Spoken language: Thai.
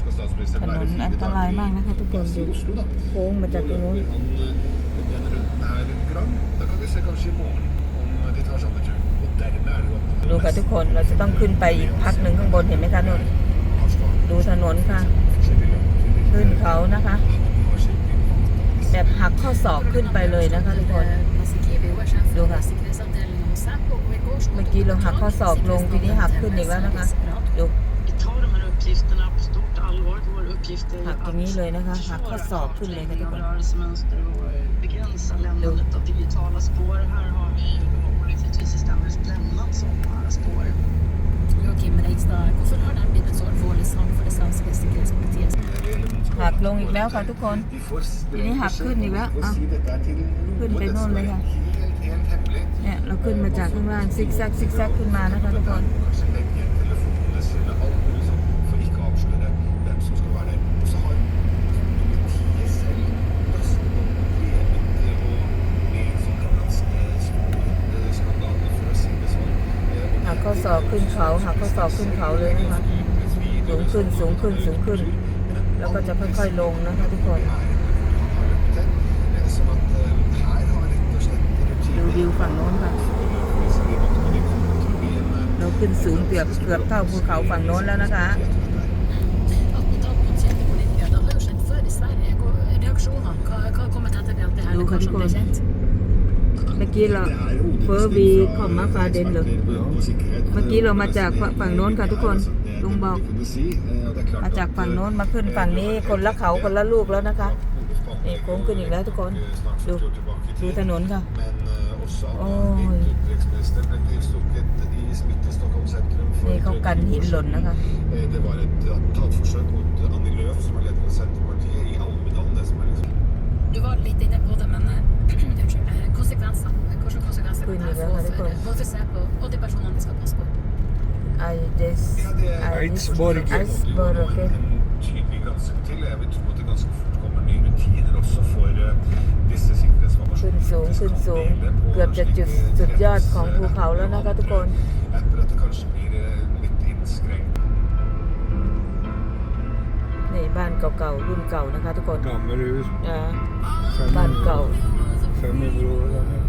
skal statsministeren ถน være น fire อันตรายมากนะคะทุกคน dager ดู i Oslo, da. โค้งมาจากตรงนู้น Når han eh, denne runden her Gram, da kan vi se kanskje i morgen om de tar samme tur. Og dermed er det jo at ดูค่ะทุกคนเราจะต้องขึ้นไปอีกพักหนึ่งข้างบนเห็นไหมคะนู่น har startet ดูถนนค่ะ forskjellige land. ขึ้นเขานะคะ Har sikkert แบบหักข้อศอกขึ้นไปเลยนะคะทุกคนดูค่ะเมื่อกี้เราหักข้อศอกลงทีนี้หักขึ้นอีกแล้วนะคะดู หักอย่างนี้เลยนะคะหักข้อศอกขึ้นเลยค่ะทุก av คน rörelsemönster och eh, begränsa lämnandet av digitala spår. Här har vi olyckligtvis istället lämnat sådana spår. Joakim Reigstad, hvorfor har det blitt et så alvorlig sak for det svenske sikkerhetspolitiet? หักลงอีกแล้วค่ะทุกคน De får ทีนี้หักขึ้นอีกแล้ว og อะ si dette er til noe ขึ้นไป dette โน่น skal เลย være ค่ะ helt, helt hemmelig. เนี่ยเราขึ้นมาจากข้างล่างซิกแซกซิกแซกขึ้นมานะคะทุกคน ข้อศอกขึ้นเขาหักข้อศอกขึ้นเขาเลยนะคะสูงขึ้นสูงขึ้นสูงขึ้น แล้วก็จะค่อยๆลงนะคะทุกคนดูวิวฝั่งโน้นค่ะเราขึ้นสูงเกือบเกือบเท่าภูเขาฝั่งโน้นแล้วนะคะ Attentat mot kjente politikere, det har jo เมื่อกี้เราเฟอร์วีคอมมาฟาเดนเหรอเมื่อกี้เรามาจากฝั่งโน้นค่ะทุกคนลุงบอก มาจากฝั่งโน้นมาขึ้นฝั่งนี้คนละเขาคนละลูกแล้วนะคะนี่โค้งขึ้นอีกแล้วทุกคนดูดูถนนค่ะ Men eh, også Oi. at utenriksministeren ble knivstukket i smitte i Stockholm sentrum. for นี่เขากันหินหล่นนะคะ konsekvenser kan det her få for både Säpo og de personene vi skal passe på? Eides Ja, det er Eidsborg. Eidsborg, ok. en tydelig gransking til. Jeg vil tro at det ganske fort kommer nye rutiner også for eh, disse sikkerhetsformasjonene. ขึ้นสูงขึ้นสูงเกือบจะจุดสุดยอดของภูเขาแล้วนะคะทุกคน Etter at det kanskje blir eh, litt innskrenkt. นี่บ้านเก่าๆรุ่นเก่านะคะทุกคน Gammelhus. อ่า Fem- บ้านเก่า500 år gamle.